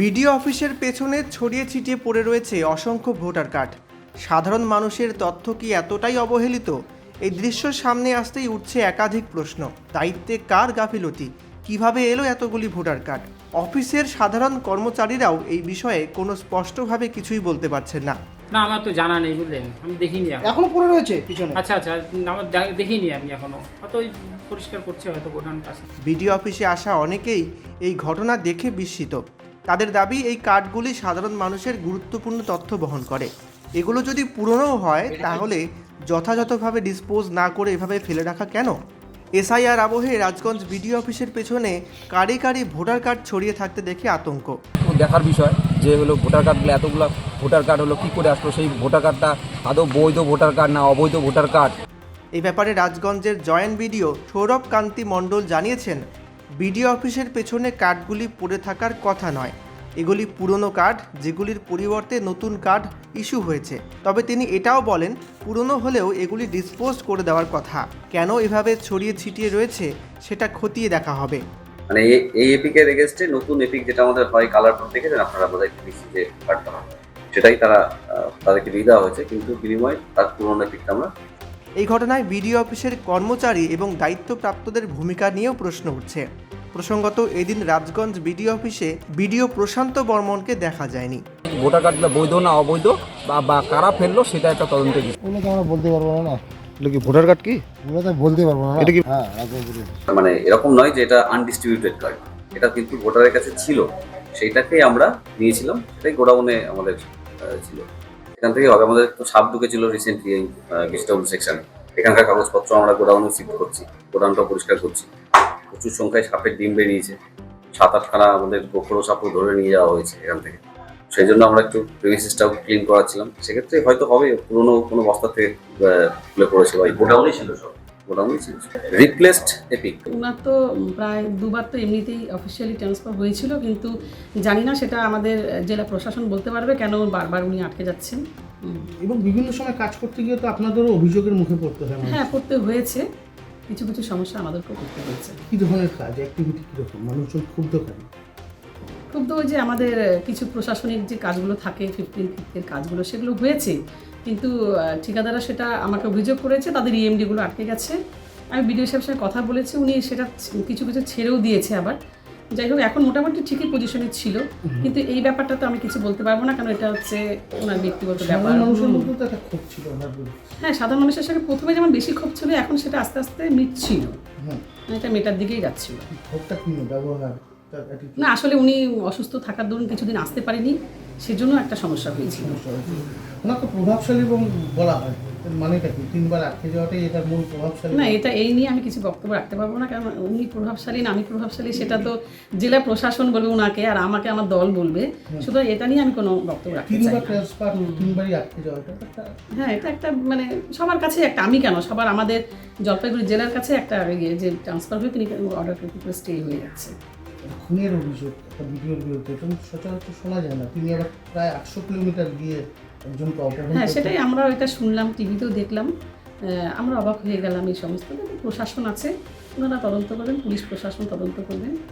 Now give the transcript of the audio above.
BDO অফিসের পেছনে ছড়িয়ে ছিটিয়ে পড়ে রয়েছে অসংখ্য ভোটার কার্ড। সাধারণ মানুষের তথ্য কি এতটাই অবহেলিত? এই দৃশ্য সামনে আসতেই উঠছে একাধিক প্রশ্ন। দায়িত্বে কার গাফিলতি? কীভাবে এলো এতগুলি ভোটার কার্ড? অফিসের সাধারণ কর্মচারীরাও এই বিষয়ে কোনো স্পষ্টভাবে কিছুই বলতে পারছেন না। না আমার তো জানা নেই বুঝলেন? আমি দেখিনি এখনও। পড়ে রয়েছে পিছনে? আচ্ছা আচ্ছা আমার দেখিনি আমি এখনও। হয়তো পরিষ্কার করছে হয়তো গোডাউন কাছে বিডিও অফিসে আসা অনেকেই এই ঘটনা দেখে বিস্মিত। তাদের দাবি এই কার্ডগুলি সাধারণ মানুষের গুরুত্বপূর্ণ তথ্য বহন করে। এগুলো যদি পুরনো হয় তাহলে যথাযথভাবে ডিসপোজ না করে এভাবে ফেলে রাখা কেন? এসআইআর আবহে রাজগঞ্জ বিডিও অফিসের পেছনে কারি কারি ভোটার কার্ড ছড়িয়ে থাকতে দেখে আতঙ্ক। দেখার বিষয় যে হলো ভোটার কার্ডগুলো এতগুলো ভোটার কার্ড হলো কী করে আসলো? সেই ভোটার কার্ডটা আদৌ বৈধ ভোটার কার্ড না অবৈধ ভোটার কার্ড? এই ব্যাপারে রাজগঞ্জের জয়েন্ট বিডিও সৌরভ কান্তি মণ্ডল জানিয়েছেন বিডিও অফিসের পেছনে কার্ডগুলি পড়ে থাকার কথা নয়। এগুলি পুরনো কার্ড, যেগুলির পরিবর্তে নতুন কার্ড ইস্যু হয়েছে। তবে তিনি এটাও বলেন, পুরনো হলেও এগুলি ডিসপোজ করে দেওয়ার কথা। কেন এভাবে ছড়িয়ে ছিটিয়ে রয়েছে, সেটা খতিয়ে দেখা হবে। মানে এই- এপিকের এগেনস্টে নতুন এপিক যেটা আমাদের হয় কালার কোড দেখেছেন, আপনারা বোধহয় পিসি যে সেটাই তারা তাদেরকে দিয়ে দেওয়া হয়েছে, কিন্তু বিনিময়ে তার পুরনো এপিকটা আমরা এই ঘটনায় বিডিও অফিসের কর্মচারী এবং দায়িত্বপ্রাপ্তদের ভূমিকা নিয়েও প্রশ্ন উঠছে। প্রসঙ্গত এদিন রাজগঞ্জ বিডিও অফিসে বিডিও প্রশান্ত বর্মনকে দেখা যায়নি। ভোটার কার্ডগুলো বৈধ না অবৈধ বা বা কারা ফেলল সেটা একটা তদন্তের বিষয়। আমরা বলতে পারব না। এটা কি ভোটার কার্ড কি? বলতে পারব না। না। এটা কি- হ্যাঁ মানে এরকম নয় যে এটা আনডিস্ট্রিবিউটেড কার্ড এটা কিন্তু ভোটারের কাছে ছিল। সেইটাকেই আমরা নিয়েছিলাম। সেটাই গোডাউনে আমাদের ছিল। এখান থেকে আমাদের তো সাপ ঢুকেছিল রিসেন্টলি এই হাউস সেকশনে এখানকার কাগজপত্র আমরা গোডাউনে শিফট করছি গোডাউনটা পরিষ্কার করছি। প্রচুর সংখ্যায় সাপের ডিম বেরিয়েছে। সাত আটখানা আমাদের গোখরো সাপও ধরে নিয়ে যাওয়া হয়েছে এখান থেকে। সেই জন্য আমরা একটু প্রিমিসেসটাও ক্লিন করাচ্ছিলাম। সেক্ষেত্রে হয়তো হবে, পুরোনো কোনো বস্তা থেকে খুলে পড়েছে বা গোডাউনই ছিল সব? গোডাউনে ছিল রিপ্লেসড এপিক ওনার তো প্রায় দুবার তো এমনিতেই অফিসিয়ালি ট্রান্সফার হয়েছিল কিন্তু জানি না সেটা আমাদের জেলা প্রশাসন বলতে পারবে কেন বারবার উনি আটকে যাচ্ছেন। এবং বিভিন্ন সময় কাজ করতে গিয়ে তো আপনাদেরও অভিযোগের মুখে পড়তে হয় হ্যাঁ করতে হয়েছে। কিছু কিছু সমস্যা আমাদেরকেও করতে হয়েছে। কি ধরনের কাজ? অ্যাক্টিভিটি কীরকম মানুষজন ক্ষুব্ধ কেন খুব তো ওই যে আমাদের কিছু প্রশাসনিক যে কাজগুলো থাকে ফিফটিন ফিফটির কাজগুলো সেগুলো হয়েছে। কিন্তু ঠিকাদারা সেটা আমাকে অভিযোগ করেছে তাদের E ইএমডিগুলো আটকে গেছে। আমি বিডিও সাহেবের সঙ্গে কথা বলেছি উনি সেটা কিছু কিছু ছেড়েও দিয়েছে আবার। যাই হোক এখন মোটামুটি ঠিকই পজিশনে ছিল। কিন্তু এই ব্যাপারটা তো আমি কিছু বলতে পারব না কারণ এটা হচ্ছে ওনার ব্যক্তিগত ব্যাপার। হ্যাঁ সাধারণ মানুষের সঙ্গে প্রথমে যেমন বেশি ক্ষোভ ছিল এখন সেটা আস্তে আস্তে মিটছিল। এটা মেটার দিকেই যাচ্ছিল। না আসলে উনি অসুস্থ থাকার দরুন কিছুদিন আসতে পারেনি সেজন্য একটা সমস্যা হয়েছিল। তো প্রভাবশালী এবং বলা হয়। মানেটা কি? তিনবার আটকে যাওয়াটাই এটার মূল প্রভাবশালী না এটা এই নিয়ে আমি কিছু বক্তব্য রাখতে পারব না কারণ উনি প্রভাবশালী না আমি প্রভাবশালী সেটা তো জেলা প্রশাসন বলবে ওনাকে আর আমাকে আমার দল বলবে। সুতরাং এটা নিয়ে আমি কোনো বক্তব্য রাখতে চাই তিনবার ট্রান্সফার তিনবারই আটকে হ্যাঁ এটা একটা মানে সবার কাছে একটা আমি কেন? সবার আমাদের জলপাইগুড়ি জেলার কাছে একটা ইয়ে যে ট্রান্সফার হয়ে তিনি অর্ডার করে স্টে হয়ে যাচ্ছে। খুনের অভিযোগ একটা ভিডিওর বিরুদ্ধে এটা সেটা সচরাচর শোনা যায় না। তিনি আবার প্রায় আটশো কিলোমিটার গিয়ে একজনকে অপহরণ হ্যাঁ সেটাই আমরা এটা শুনলাম টিভিতেও দেখলাম। আমরা অবাক হয়ে গেলাম এই সমস্ত। কিন্তু প্রশাসন আছে ওনারা তদন্ত করবেন পুলিশ প্রশাসন তদন্ত করবেন।